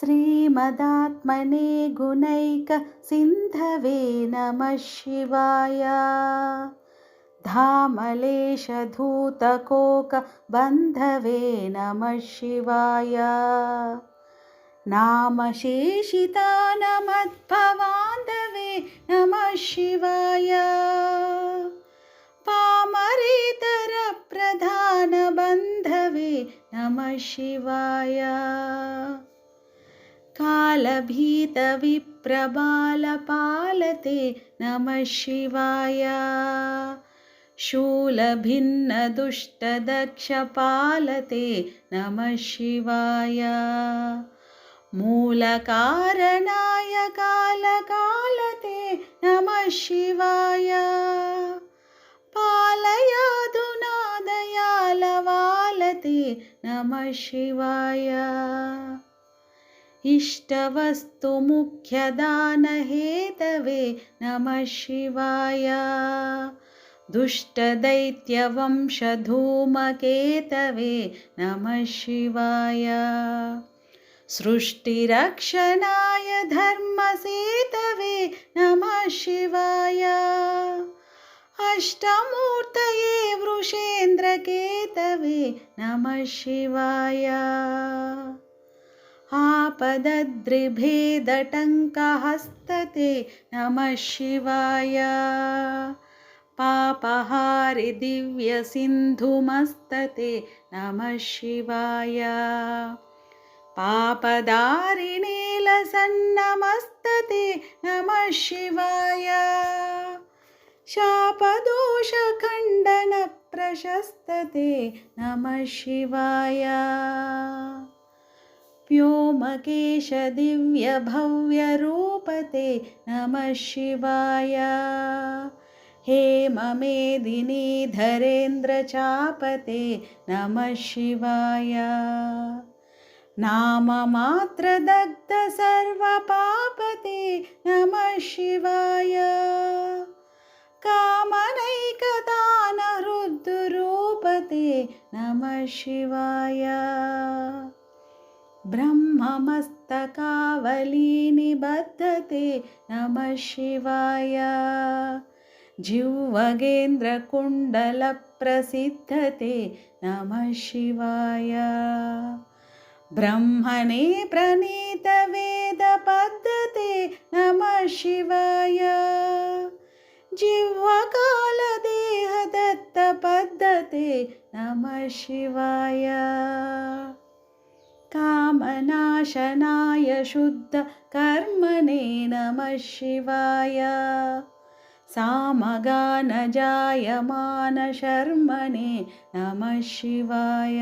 श्रीमदात्मने गुणैकसिन्धवे नमः शिवाय। धामलेशधूतकोकबन्धवे नमः शिवाय। नामशेषितानमद्भवान्धवे नमः शिवाय। पामरेतरप्रधानबन्धवे नमः शिवाय कालभीतविप्रबालपालते नमः शिवाय। शूलभिन्नदुष्टदक्षपालते नमः शिवाय। मूलकारणाय कालकालते नमः शिवाय। पालयाधुनादयालवालते नमः शिवाय इष्टवस्तुमुख्यदानहेतवे नमः शिवाय। दुष्टदैत्यवंशधूमकेतवे नमः शिवाय। सृष्टिरक्षणाय धर्मसेतवे नमः शिवाय। अष्टमूर्तये वृषेन्द्रकेतवे नमः शिवाय आपदद्रिभेदटङ्कहस्तते नमः शिवाय। पापहारि दिव्यसिन्धुमस्तते नमः शिवाय। पापदारिणीलसन्नमस्तते नमः शिवाय। शापदोषखण्डनप्रशस्तते नमः शिवाय व्योमकेशदिव्यभव्यरूपते नमः शिवाय। हेममेदिनीधरेन्द्रचापते नमः शिवाय। नाममात्रदग्धसर्वपापते नमः शिवाय। कामनैकदानहृद्रूपते नमः शिवाय ब्रह्ममस्तकावलीनिबद्धते नमः शिवाय। जिह्वगेन्द्रकुण्डलप्रसिद्धते नमः शिवाय। ब्रह्मणे प्रणीतवेदपद्धते नमः शिवाय। जिह्वकालदेहदत्तपद्धते नमः शिवाय कामनाशनाय शुद्धकर्मणे नमः शिवाय सामगानजायमानशर्मणे नमः शिवाय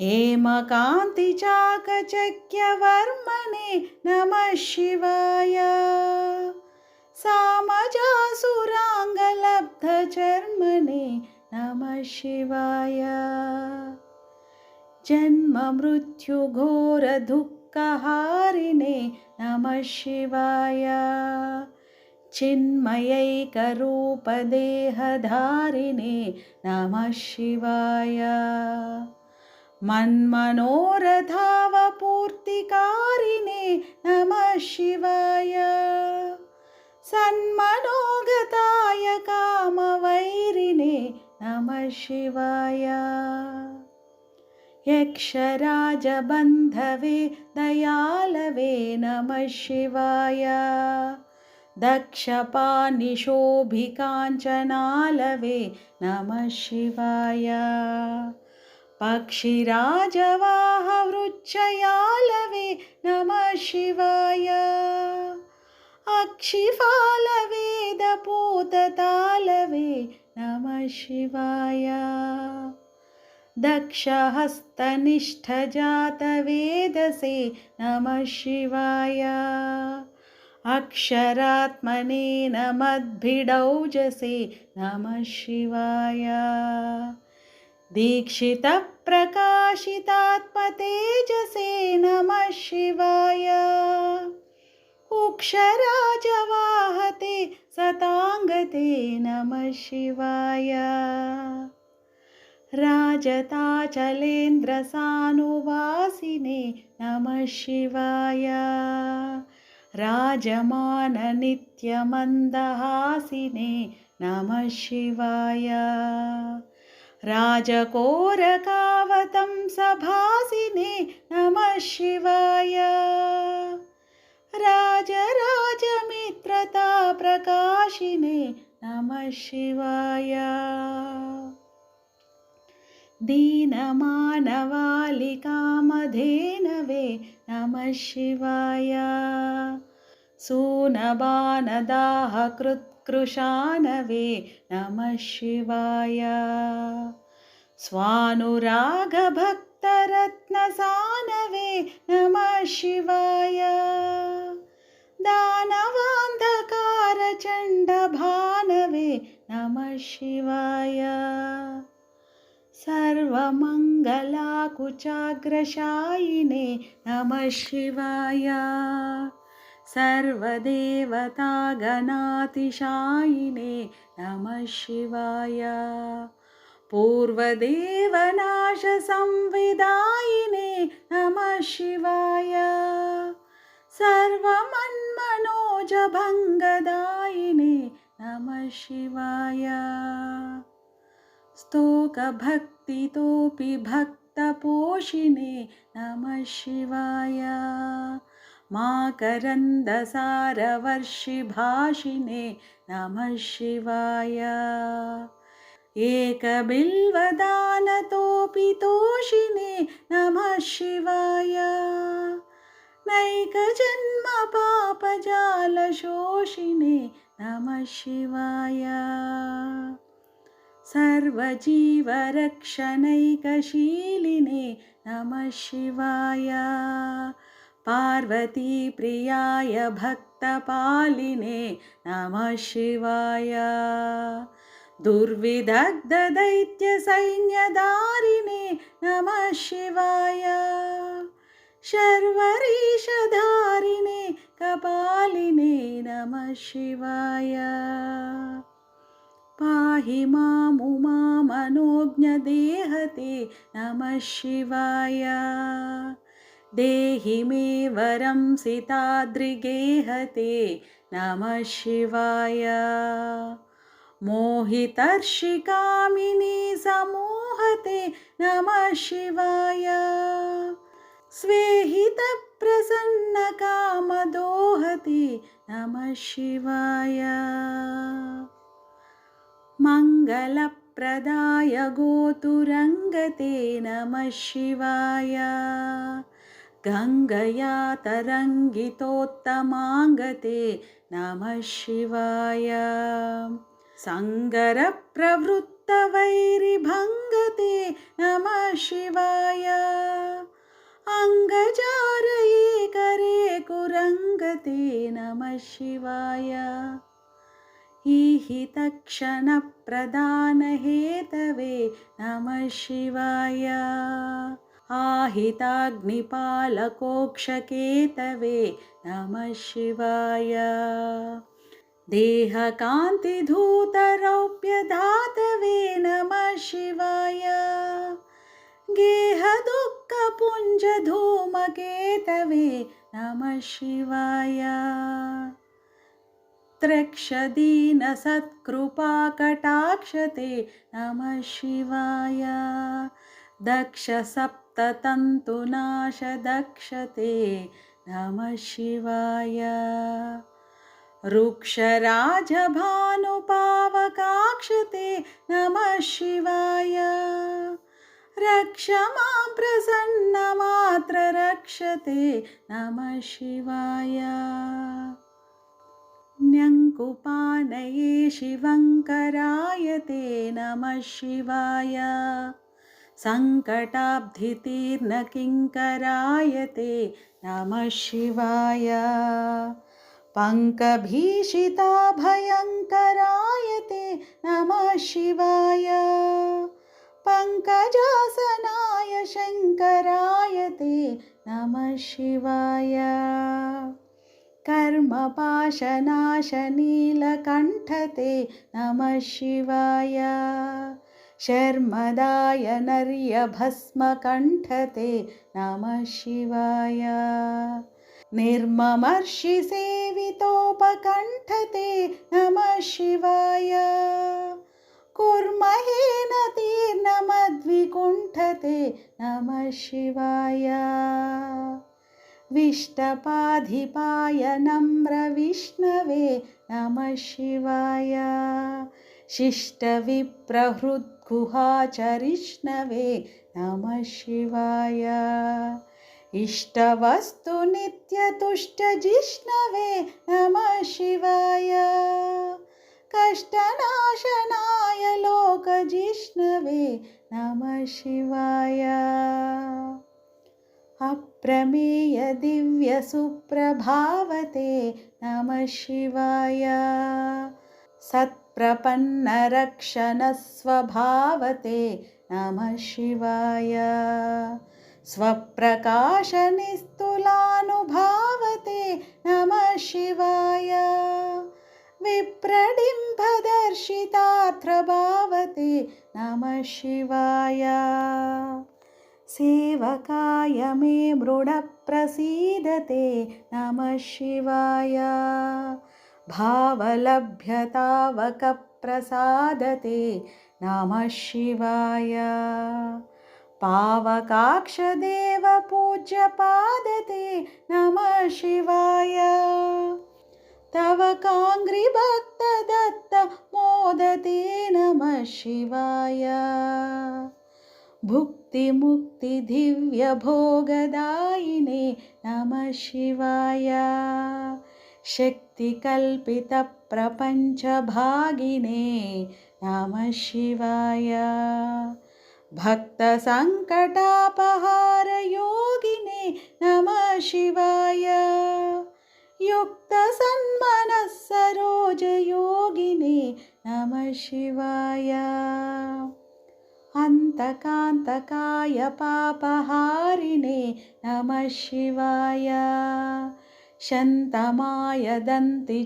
हेमकान्तिचाकचक्यवर्मणे नमः शिवाय सामजासुराङ्गलब्धचर्मणे नमः शिवाय जन्ममृत्युघोरदुःखहारिणे नमः शिवाय। चिन्मयैकरूपदेहधारिणे नमः शिवाय। मन्मनोरधावपूर्तिकारिणे नमः शिवाय। सन्मनोगताय कामवैरिणे नमः शिवाय यक्षराजबन्धवे दयालवे नमः शिवाय दक्षपानिशोभिकाञ्चनालवे नमः शिवाय पक्षिराजवाहवृच्छयालवे नमः शिवाय अक्षिफालवेदपूततालवे नमः शिवाय दक्षहस्तनिष्ठजातवेदसे नमः शिवाय। अक्षरात्मने नमद्भिडौजसे नमः शिवाय। दीक्षितप्रकाशितात्मतेजसे नमः शिवाय। उक्षराजवाहते सताङ्गते नमः शिवाय राजताचलेन्द्रसानुवासिने नमः शिवाय। राजमाननित्यमन्दहासिने नमः शिवाय। राजकोरकावतं सभासिने नमः शिवाय। राजराजमित्रता प्रकाशिने नमः शिवाय दीनमानवालिकामधेनवे नमः शिवाय। सूनबानदाहकृत्कृशानवे नमः शिवाय। स्वानुरागभक्तरत्नसानवे नमः शिवाय। दानवान्धकारचण्डभानवे नमः शिवाय सर्वमङ्गलाकुचाग्रशायिने नमः शिवाय। सर्वदेवतागणातिशायिने नमः शिवाय। पूर्वदेवनाशसंविदायिने नमः शिवाय। सर्वमन्मनोजभङ्गदायिने नमः शिवाय स्तोकभक्तितोऽपि भक्तपोषिणे नमः शिवाय। माकरन्दसारवर्षिभाषिणे नमः शिवाय। एकबिल्वदानतोऽपि तोषिणे नमः शिवाय। नैकजन्मपापजालशोषिणे नमः शिवाय सर्वजीवरक्षणैकशीलिने नमः शिवाय। पार्वतीप्रियाय भक्तपालिने नमः शिवाय। दुर्विदग्धदैत्यसैन्यधारिणे नमः शिवाय। शर्वरीशधारिणे कपालिने नमः शिवाय पाहि मामुमामनोज्ञदेहते नमः शिवाय। देहि मे वरं सिताद्रिगेहते नमः शिवाय। मोहितर्षिकामिनी समूहते नमः शिवाय। स्वेहितप्रसन्नकामदोहते नमः शिवाय मङ्गलप्रदाय गोतुरङ्गते नमः शिवाय। गङ्गया तरङ्गितोत्तमाङ्गते नमः शिवाय। सङ्गरप्रवृत्तवैरिभङ्गते नमः शिवाय। अङ्गजारये करे कुरङ्गते नमः शिवाय ईहितक्षणप्रदानहेतवे नमः शिवाय। आहिताग्निपालकोक्षकेतवे नमः शिवाय। देहकान्तिधूतरौप्यधातवे नमः शिवाय। गेहदुःखपुञ्जधूमकेतवे नमः शिवाय त्रक्षदीनसत्कृपाकटाक्षते नमः शिवाय। दक्षसप्ततन्तुनाशदक्षते नमः शिवाय। रुक्षराजभानुपावकाक्षते नमः शिवाय। रक्ष मां प्रसन्नमात्र रक्षते नमः शिवाय न्यङ्कुपानये शिवङ्कराय ते नमः शिवाय सङ्कटाब्धितीर्णकिङ्कराय ते नमः शिवाय पङ्कभीषिताभयङ्कराय ते नमः शिवाय पङ्कजासनाय शङ्कराय ते नमः शिवाय कर्मपाशनाशनीलकण्ठते नमः शिवाय। शर्मदाय नर्यभस्मकण्ठते नमः शिवाय। निर्ममर्षिसेवितोपकण्ठते नमः शिवाय। कुर्महे नतीर्नमद्विकुण्ठते नमः शिवाय विष्टपाधिपाय नम्रविष्णवे नमः शिवाय। शिष्टविप्रहृद्गुहाचरिष्णवे नमः शिवाय। इष्टवस्तुनित्यतुष्टजिष्णवे नमः शिवाय। कष्टनाशनाय लोकजिष्णवे नमः शिवाय अप्रमेयदिव्यसुप्रभावते नमः शिवाय। सत्प्रपन्नरक्षणस्वभावते नमः शिवाय। स्वप्रकाशनिस्तुलानुभावते नमः शिवाय। विप्रडिम्भदर्शितार्थभावते नमः शिवाय सेवकाय मे मृडप्रसीदते नमः शिवाय। भावलभ्यतावकप्रसादते नमः शिवाय। पावकाक्षदेवपूज्यपादते नमः शिवाय। तव काङ्घ्रिभक्तदत्त मोदते नमः शिवाय भुक्तिमुक्तिदिव्यभोगदायिने नमः शिवाय। शक्तिकल्पितप्रपञ्चभागिने नमः शिवाय। भक्तसङ्कटापहारयोगिने नमः शिवाय। युक्तसन्मनः सरोजयोगिने नमः शिवाय अन्तकान्तकाय पापहारिणे नमः शिवाय शन्तमाय दन्तिचर्मधारिणे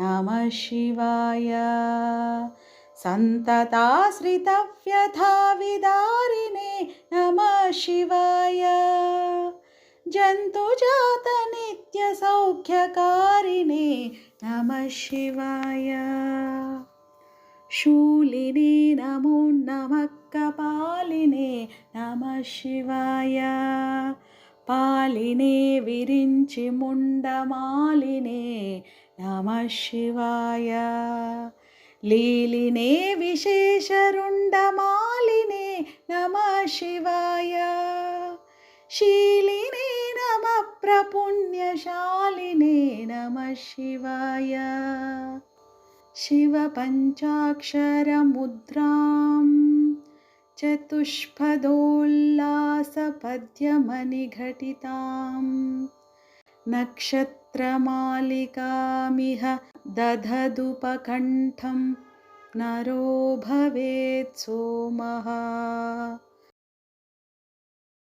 नमः शिवाय सन्तताश्रितव्यथाविदारिणे नमः शिवाय जन्तुजातनित्यसौख्यकारिणे नमः शिवाय शूलिने नमो नमः कपालिने नमः शिवाय पालिने विरिञ्चि मुण्डमालिने नमः शिवाय लीलिने विशेषरुण्डमालिने नमः शिवाय शीलिने नमः प्रपुण्यशालिने नमः शिवाय शिवपञ्चाक्षरमुद्रां चतुष्पदोल्लासपद्यमनिघटितां नक्षत्रमालिकामिह दधदुपकण्ठं नरो भवेत् सोमः